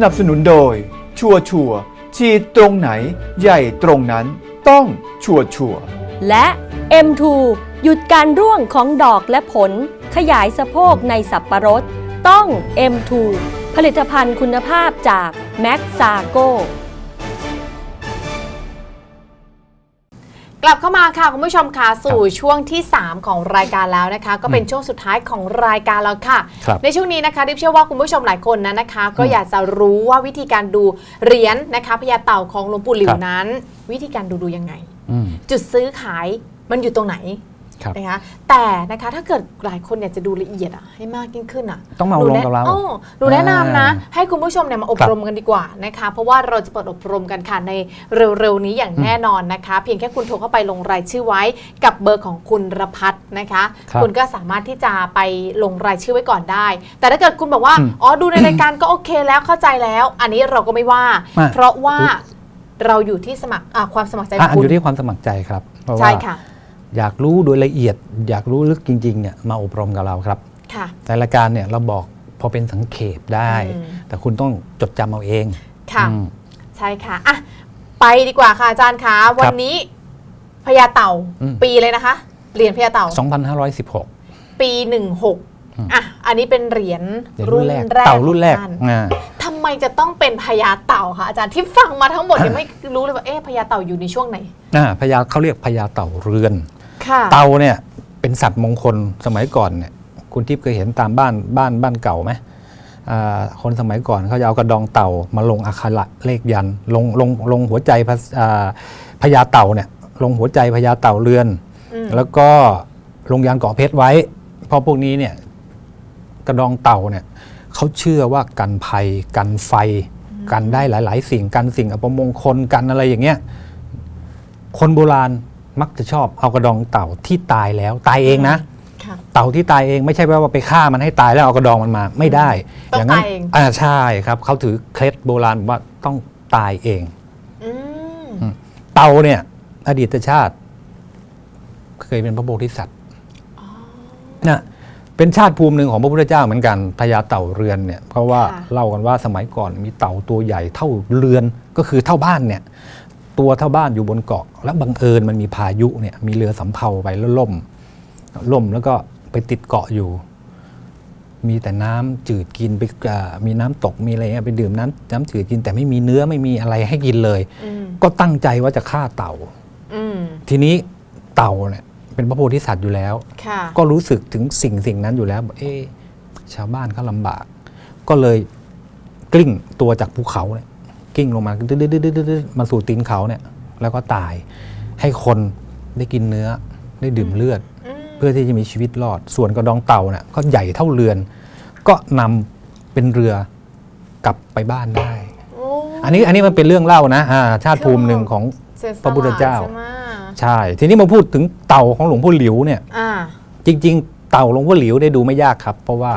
สนับสนุนโดย ชัวชัวฉีดตรงไหน ใหญ่ตรงนั้น ต้องชัวชัวและ M2 หยุดการร่วงของดอกและผล ขยายสะโพกในสับประรด ต้อง M2 ผลิตภัณฑ์คุณภาพจากแม็กซาโก กลับเข้ามาค่ะ คุณผู้ชมค่ะสู่ช่วงที่ 3 ของรายการแล้วนะคะ ก็เป็นช่วงสุดท้ายของรายการแล้วค่ะครับในช่วงนี้นะคะดิบเชื่อว่าคุณผู้ชมหลายคนนั้นนะคะ ก็อยากจะรู้ว่าวิธีการดูเหรียญนะคะพญาเต่าของหลวงปู่หลิวครับนั้น วิธีการดูดูยังไงอืมจุดซื้อขายมันอยู่ตรงไหนครับ นะคะแต่นะคะถ้าเกิดหลายคนอยากจะดูละเอียดอะให้มากยิ่งขึ้นอะต้องมาหนูลงแนะกับเราอ้อหนูแนะนำนะอ่าให้คุณผู้ชมเนี่ยมาอบครับรมกันดีกว่านะคะเพราะว่าเราจะเปิดอบรมกันค่ะในเร็วๆนี้อย่างแน่นอนนะคะ เพียงแค่คุณโทรเข้าไปลงรายชื่อไว้กับเบอร์ของคุณรพัฒน์นะคะครับณก็สามารถที่จะไปลงรายชื่อไว้ก่อนได้ แต่ถ้าเกิดคุณบอกว่าอืมอ๋อดูในรายการก็โอเคแล้วเข้าใจแล้ว อันนี้เราก็ไม่ว่าไม่เพราะว่าเราอยู่ที่สมัครอะความสมัครใจอะคุณอยู่ที่ความสมัครใจครับเพราะว่าใช่ค่ะ อยากรู้โดยละเอียด อยากรู้ลึกจริงๆเนี่ยมาอบรมกับเราครับค่ะในรายการเนี่ยเราบอกพอเป็นสังเขปได้ อืม แต่คุณต้องจดจำเอาเองค่ะ อืม ใช่ค่ะอะ ไปดีกว่าค่ะอาจารย์คะวันนี้พญาเต่าอืม ปีเลยนะคะ เหรียญพญาเต่า2516 ปี16อะอันนี้เป็นเหรียญเดี๋ยวรุ่รุ่นนแรกแรกเต่ารุ่นแรกของท่านอ่า ทำไมจะต้องเป็นพญาเต่าคะอาจารย์ที่ฟังมาทั้งหมดยังไม่รู้เลยว่าเอ๊ะพญาเต่าอยู่ในช่วงไหน อ่าพญาเขาเรียกพญาเต่าเรือน ค่ะ เต่าเนี่ยเป็นสัตว์มงคลสมัยก่อนเนี่ยคุณทิพย์เคยเห็นตามบ้านบ้านบ้านเก่าไหมอ่าคนสมัยก่อนเขาจะเอากระดองเต่ามาลงอักขระเลขยันต์ลงลงลงหัวใจพระอ่าพญาเต่าเนี่ยลงหัวใจพญาเต่าเรือน อืมแล้วก็ลงยันเกาะเพชรไว้ เพราะพวกนี้เนี่ยกระดองเต่าเนี่ยเขาเชื่อว่ากันภัย กันไฟ กันได้หลาย ๆ สิ่งกันสิ่งอัปมงคลกันอะไรอย่างเงี้ยคนโบราณ มักจะชอบเอากระดองเต่าที่ตายแล้วตายเองนะ ค่ะ เต่าที่ตายเองไม่ใช่ว่าไปฆ่ามันให้ตายแล้วเอากระดองมันมาไม่ได้ต้องนั้นตายเอง อ่าใช่ครับเขาถือเคล็ดโบราณว่าต้องตายเอง อืมเต่าเนี่ย อดีตชาติ เคยเป็นพระโพธิสัตว์นะเป็นชาติภูมิหนึ่งของพระพุทธเจ้าเหมือนกันพญาเต่าเรือนเนี่ยเพราะว่าเล่ากันว่าสมัยก่อนมีเต่าตัวใหญ่เท่าเรือนก็คือเท่าบ้านเนี่ย ตัวเท่าบ้านอยู่บนเกาะ แล้วบังเอิญมันมีพายุเนี่ยมีเรือสำเภาไปแล้วล่ม ล่มแล้วก็ไปติดเกาะอยู่ มีแต่น้ำจืดกินไปอ่ามีน้ำตกมีอะไรเงี้ยไปดื่มน้ำน้ำจืดกินแต่ไม่มีเนื้อไม่มีอะไรให้กินเลยอืมก็ตั้งใจว่าจะฆ่าเต่าอืมทีนี้เต่าเนี่ยเป็นพระโพธิสัตว์อยู่แล้วค่ะก็รู้สึกถึงสิ่งสิ่งนั้นอยู่แล้วบอกเอ๊ะชาวบ้านเขาลำบาก ก็เลยกลิ้งตัวจากภูเขาเนี่ย กลิ้งลงมาดืดๆๆๆมาสู่ตีนเขาเนี่ย แล้วก็ตาย ให้คนได้กินเนื้อได้ดื่มเลือดอืมเพื่อที่จะมีชีวิตรอด ส่วนกระดองเต่าเนี่ยก็ใหญ่เท่าเรือน ก็นำเป็นเรือกลับไปบ้านได้โอ้อันนี้อันนี้มันเป็นเรื่องเล่านะอ่าชาติภูมิหนึ่งของเสียสลพระพุทธเจ้าใช่ไหมใช่ ทีนี้มาพูดถึงเต่าของหลวงพ่อหลิวเนี่ยอ่าจริง ๆ เต่าหลวงพ่อหลิวได้ดูไม่ยากครับ เพราะว่า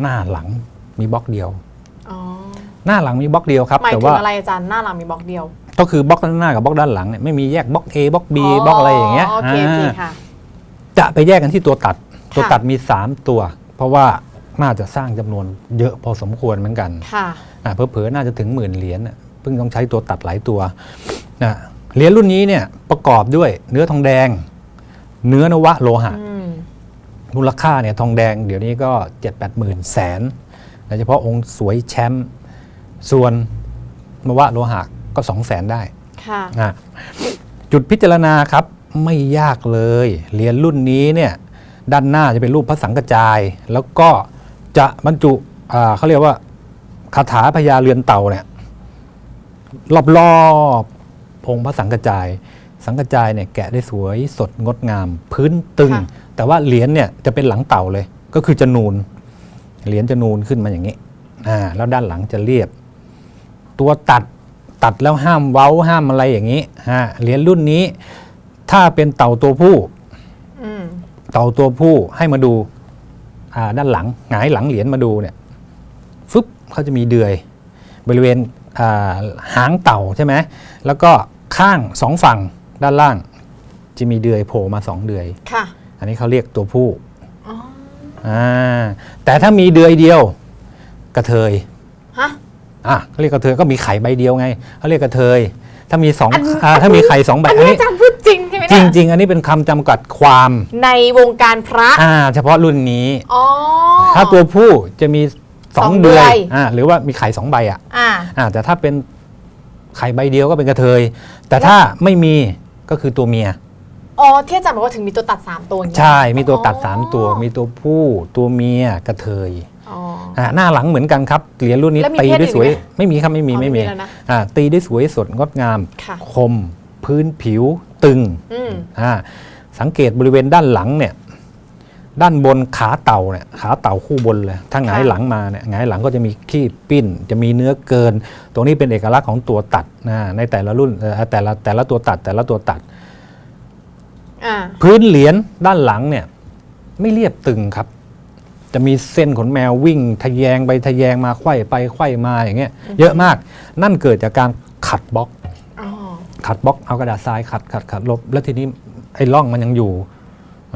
หน้าหลังมีบล็อกเดียวอ๋อ หน้าหลังมีบล็อกเดียวครับหมายแต่ถึว่างอะไรอาจารย์หน้าหลังมีบล็อกเดียวก็คือบล็อกด้านหน้ากับบล็อกด้านหลังเนี่ยไม่มีแยกบล็อก A บล็อก B บล็อกอะไรอย่างเงี้ยโอเคโอเคอ่า ค่ะ จะไปแยกกันที่ตัวตัด ค่ะ ตัวตัดมี 3 ตัว เพราะว่าน่าจะสร้างจำนวนเยอะพอสมควรเหมือนกันค่ะ อ่าเผลอๆน่าจะถึงหมื่นเหรียญน่ะเพิ่งต้องใช้ตัวตัดหลายตัวนะเหรียญรุ่นนี้เนี่ยประกอบด้วยเนื้อทองแดง เนื้อนวะโลหะ อืม มูลค่าเนี่ยทองแดงเดี๋ยวนี้ก็เจ็ดแปดหมื่นแสนโดยเฉพาะองค์สวยแชมป์ ส่วนนวะโลหะก็สองแสนได้ค่ะนะจุดพิจารณาครับไม่ยากเลย เหรียญรุ่นนี้เนี่ยด้านหน้าจะเป็นรูปพระสังกจาย แล้วก็จะบรรจุอ่าเขาเรียกว่าคาถาพญาเรือนเต่าเนี่ยรอบๆองค์พระสังกจาย สังกจายเนี่ยแกะได้สวยสดงดงาม พื้นตึงค่ะแต่ว่าเหรียญเนี่ยจะเป็นหลังเต่าเลย ก็คือจะนูนเหรียญจะนูนขึ้นมาอย่างนี้อ่าแล้วด้านหลังจะเรียบ ตัวตัดตัดแล้วห้ามเว้าห้ามอะไรอย่างนี้ฮะเหรียญรุ่นนี้ ถ้าเป็นเต่าตัวผู้อืมเต่าตัวผู้ให้มาดูอ่าด้านหลังหงายหลังเหรียญมาดูเนี่ยฟึบเขาจะมีเดือย บริเวณอ่าหางเต่าใช่ไหมแล้วก็ข้างสองฝั่งด้านล่าง จะมีเดือยโผล่มาสองเดือยค่ะ อันนี้เขาเรียกตัวผู้อ๋ออ่าแต่ถ้ามีเดือยเดียว กระเทยฮะ อะเขาเรียกกระเทยก็มีไข่ใบเดียวไงเขาเรียกกระเทย ถ้ามีสองอันอ่าถ้ามีไข่สองใบอันอันนี้นี้อาจารย์พูดจริงใช่ไหมจเนี่ยริง ๆ อันนี้เป็นคำจำกัดความในวงการพระอ่าเฉพาะรุ่นนี้ อ๋อ ถ้าตัวผู้จะมีสสอองงเดือยเดือย อ่าหรือว่ามีไข่สองใบอะอ่า อ่าแต่ถ้าเป็นไข่ใบเดียวก็เป็นกระเทย แต่ถ้าไม่มีก็คือตัวเมีย อ๋อที่อาจารย์บอกว่าถึงมีตัวตัด 3 ตัวอย่างเงี้ย ใช่ มีตัวตัด อ๋อ 3 ตัว มีตัวผู้ ตัวเมีย กระเทยอ๋ออ่า หน้าหลังเหมือนกันครับเหรียญรุ่นนี้แล้วมีตีเพศด้วยสวยอื่นไหมไม่มีครับไม่มีอ๋อไม่มีไม่มีแล้วนะอ่าตีด้วยสวยสดงดงามค่ะคมพื้นผิวตึงอืมอ่าสังเกตบริเวณด้านหลังเนี่ยด้านบนขาเต่าเนี่ยขาเต่าคู่บนเลยถ้าหงายค่ะหลังมาเนี่ยหงายหลังก็จะมีขี้ปิ้น จะมีเนื้อเกิน ตรงนี้เป็นเอกลักษณ์ของตัวตัดนะในแต่ละรุ่นเอ่อแต่ละแต่ละตัวตัดแต่ละตัวตัดอ่าพื้นเหรียญด้านหลังเนี่ยไม่เรียบตึงครับ จะมีเส้นขนแมววิ่งทะแยงไปทะแยงมาไขว้ไปไขว้มาอย่างเงี้ยเยอะมาก นั่นเกิดจากการขัดบล็อก อ๋อขัดบล็อกเอากระดาษทรายขัดขัดขัดลบ แล้วทีนี้ไอ้ร่องมันยังอยู่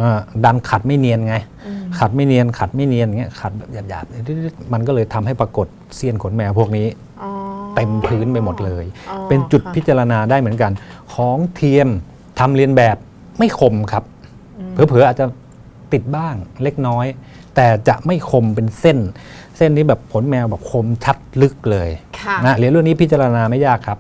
อ่าดันขัดไม่เนียนไง อืมขัดไม่เนียนขัดไม่เนียนอย่างเงี้ยขัดแบบหยาบๆมันก็เลยทำให้ปรากฏเสี้ยนขนแมวพวกนี้ อ๋อ เต็มพื้นไปหมดเลย อ๋อเป็นจุดค่ะ พิจารณาได้เหมือนกัน ของเทียมทำเรียนแบบไม่คมครับ เผลอๆอาจจะติดบ้างเล็กน้อย แต่จะไม่คมเป็นเส้น เส้นนี้แบบขนแมวแบบคมชัดลึกเลยค่ะ นะเหรียญรุ่นนี้พิจารณาไม่ยากครับ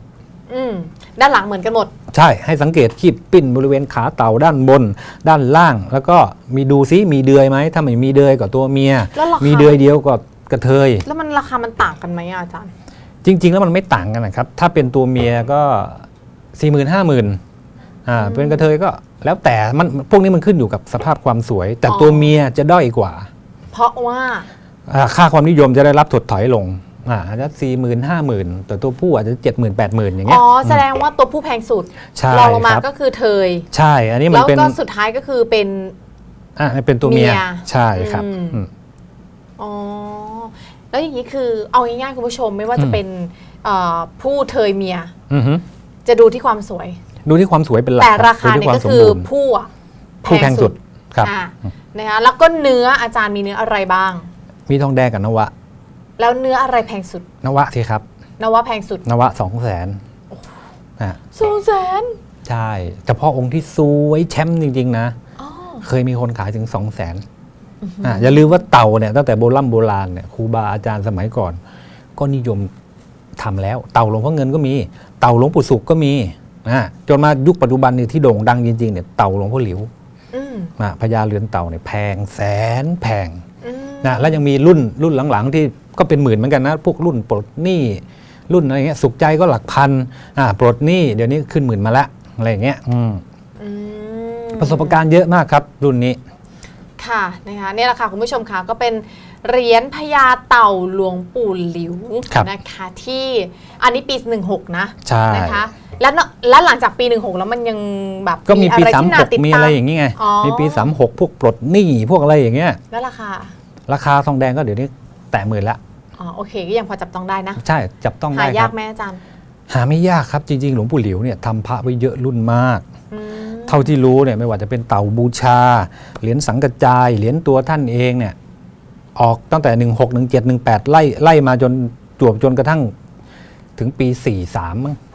อืม ด้านหลังเหมือนกันหมด ใช่ให้สังเกตขีบปิ้นบริเวณขาเต่าด้านบน ด้านล่าง แล้วก็มีดูซิมีเดือยไหมถ้าไม่มีเดือยก็ตัวเมีย แล้วราคามี มีเดือยเดียวก็กระเทย แล้วมันราคามันต่างกันไหมอะอาจารย์ จริง ๆ แล้วมันไม่ต่างกันนะครับ ถ้าเป็นตัวเมียก็สี่หมื่นห้าหมื่นอ่าเป็นกระเทยก็แล้วแต่มันพวกนี้มันขึ้นอยู่กับสภาพความสวย แต่อ๋อ ตัวเมียจะด้อยกว่า เพราะว่าอ่าค่าความนิยมจะได้รับถดถอยลงอ่าอาจจะสี่หมื่นห้าหมื่นแต่ตัวผู้อาจจะเจ็ดหมื่นแปดหมื่นอย่างเงี้อ๋ยอแสดงว่าตัวผู้แพงสุดใช่รองลงมาครับ ก็คือเทยใช่ อันนี้มัแล้นวเป็นก็สุดท้ายก็คือเป็น อ่าเป็นตัวเมียเมียใช่ครับอืม อืม อ๋อแล้วอย่างนี้คือเอาง่ายๆคุณผู้ชมไม่ว่าจะอืม เป็นเอ่อผู้เทยเมีย อือฮึจะดูที่ความสวย ดูที่ความสวยเป็นหลักแต่บราคาดูเนี่ยที่วมก็สมคือบูรณ์ ผู้อะผู้แพงสุด ครับ อ่านะคะแล้วก็เนื้ออาจารย์มีเนื้ออะไรบ้าง มีทองแดงกับนวะ แล้วเนื้ออะไรแพงสุด นวะสิครับ นว่าแพงสุดนวะสองแสนอะสองแสนใช่เฉพาะองค์ที่สวยแชมป์จริง ๆ นะ อ๋อเคยมีคนขายถึงสองแสนอะอย่าลืมว่าเต่าเนี่ยตั้งแต่โบราณโบราณเนี่ยครูบาอาจารย์สมัยก่อน ก็นิยมทำแล้ว เต่าหลวงพ่อเงินก็มี เต่าหลวงปู่สุขก็มีอะจนมายุคปัจจุบันเนี่ยที่โด่งดังจริงๆเนี่ยเต่าหลวงพ่อหลิวอืมอะ พญาเรือนเต่าเนี่ยแพงแสนแพงอืมนะแล้วยังมีรุ่นรุ่นหลังๆ ที่ก็เป็นหมื่นเหมือนกันนะพวกรุ่นปลดหนี้รุ่นอะไรเงี้ยสุขใจก็หลักพันอ่าปลดหนี้เดี๋ยวนี้ขึ้นหมื่นมาละอะไรอย่างเงี้ยอืมอืมประสบการณ์เยอะมากครับ รุ่นนี้ ค่ะนะคะเนี่ยแหละค่ะคุณผู้ชมค่ะก็เป็นเหรียญพญาเต่าหลวงปู่หลิวครับนะคะที่อันนี้ปี 16 นะใช่นะคะ แล้วเนอะแล้วหลังจากปี 16 แล้วมันยังแบบก็มีปีอะไรสามที่หน่ากติดมีตาอะไรมอย่างเงี้ยอ๋อ มีปีสามหกพวกปลดหนี้พวกอะไรอย่างเงี้ย แล้วราคาราคาทองแดงก็เดี๋ยวนี้แตะหมื่นละ อ๋อโอเคก็ยังพอจับต้องได้นะใช่จับต้องหาได้คยารักบ ไหมอาจารย์หาไม่ยากครับจริงๆ หลวงปู่หลิวเนี่ยทำพระไว้เยอะรุ่นมาก อืมเท่าที่รู้เนี่ยไม่ว่าจะเป็นเต่าบูชา เหรียญสังกจาย เหรียญตัวท่านเองเนี่ยออกตั้งแต่ 16 17 18 ไล่ไล่มาจนจวบจนกระทั่งถึงปี 43มั้งอืมอืม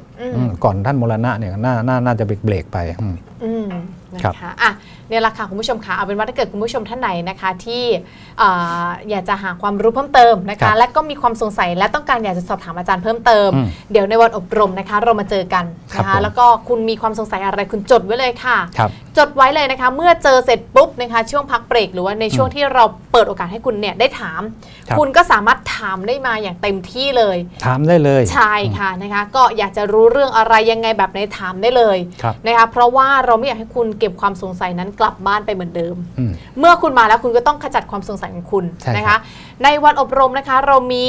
ก่อนท่านมรณะเนี่ยน่าน่าน่าจะเบรกๆไปอืมอืมนะคะอะเนี่ยแหละค่ะคุณผู้ชมคะเอาเป็นว่าถ้าเกิดคุณผู้ชมท่านไหนนะคะที่เอ่ออยากจะหาความรู้เพิ่มเติมนะครัคะบและก็มีความสงสัยและต้องการอยากจะสอบถามอาจารย์เพิ่มเติมอืมเดี๋ยวในวันอบรมนะคะ เรามาเจอกัน นะครัคะบผม แล้วก็คุณมีความสงสัยอะไรคุณจดไว้เลยค่ะ ครับ จดไว้เลยนะคะ เมื่อเจอเสร็จปุ๊บนะคะช่วงพักเบรกหรือว่าในช่วงที่เราเปิดโอกาสให้คุณเนี่ยได้ถาม ครับคุณก็สามารถถามได้มาอย่างเต็มที่เลย ถามได้เลย ใช่ค่ะนะคะ ก็อยากจะรู้เรื่องอะไรยังไงแบบไหนถามได้เลยครับ นะคะเพราะว่าเราไม่อยากให้คุณเก็บความสงสัยนั้นกลับบ้านไปเหมือนเดิม อืม เมื่อคุณมาแล้วคุณก็ต้องขจัดความสงสัยของคุณใช่ครับนะคะ ในวันอบรมนะคะเรามี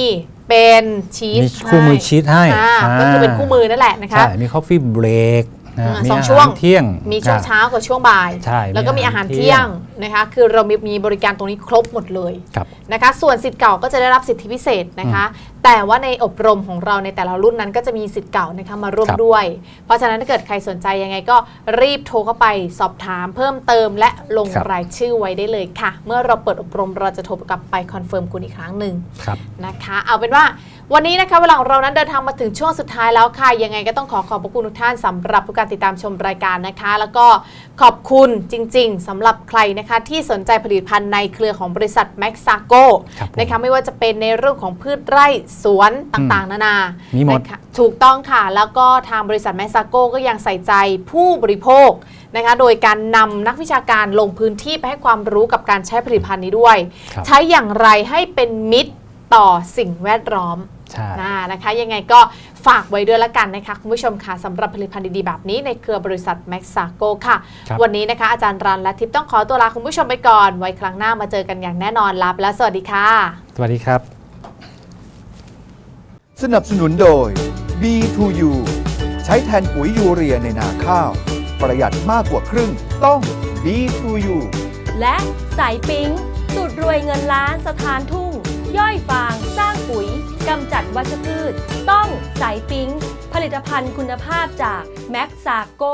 เป็นชีสมีคู่มือชีตให้อ่าก็คือเป็นคู่มือนั่นแหละนะคะใช่มี coffee break นะอ่ามีสองอาช่วหางรเที่ยงมีช่วงอะเช้ากับช่วงบ่ายใช่แล้วก็มีมีอาอาหาหารรเที่เที่ยยงงนะคะคือเรามีมีบริการตรงนี้ครบหมดเลยครับนะคะส่วนสิทธิ์เก่าก็จะได้รับสิทธิพิเศษนะคะ แต่ว่าในอบรมของเราในแต่ละรุ่นนั้นก็จะมีสิทธิ์เก่านะคะมาร่วมครับด้วย เพราะฉะนั้นถ้าเกิดใครสนใจยังไงก็รีบโทรเข้าไปสอบถามเพิ่มเติม และลงครับรายชื่อไว้ได้เลยค่ะ เมื่อเราเปิดอบรมเราจะโทรกลับไปคอนเฟิร์มคุณอีกครั้งหนึ่งครับนะคะ เอาเป็นว่า วันนี้นะคะเวลาของเรานั้นเดินทางมาถึงช่วงสุดท้ายแล้วค่ะยังไงก็ต้องขอขอบพระคุณทุกท่านสำหรับทุกการติดตามชมรายการนะคะ แล้วก็ขอบคุณจริง ๆสำหรับใครนะคะ ที่สนใจผลิตภัณฑ์ในเครือของบริษัทแม็กซาโกครับผมนะคะไม่ว่าจะเป็นในเรื่องของพืชไร่สวนต่างๆ นานามีหมดนะคะถูกต้องค่ะ แล้วก็ทางบริษัทแม็กซาโกก็ยังใส่ใจผู้บริโภคนะคะโดยการนำนักวิชาการลงพื้นที่ไปให้ความรู้กับการใช้ผลิตภัณฑ์นี้ด้วยครับใช้อย่างไรให้เป็นมิตร ต่อสิ่งแวดล้อมใช่นะนะคะ ยังไงก็ฝากไว้ด้วยละกันนะคะ คุณผู้ชมค่ะสำหรับผลิตภัณฑ์ดี ๆ แบบนี้ในเครือบริษัทแม็กซาโกค่ะครับวันนี้นะคะ อาจารย์รันและทิพย์ต้องขอตัวลาคุณผู้ชมไปก่อน ไว้ครั้งหน้ามาเจอกันอย่างแน่นอนลาไปแล้วสวัสดีค่ะ สวัสดีครับ สนับสนุนโดย B2U ใช้แทนปุ๋ยยูเรียในนาข้าว ประหยัดมากกว่าครึ่งต้อง B2U และสายปิ๊งสูตรรวยเงินล้านสถานทุ่ง ย่อยฟาง สร้างปุ๋ยกำจัดวัชพืช ต้องสายปิ๊ง ผลิตภัณฑ์คุณภาพจากแม็กซาโก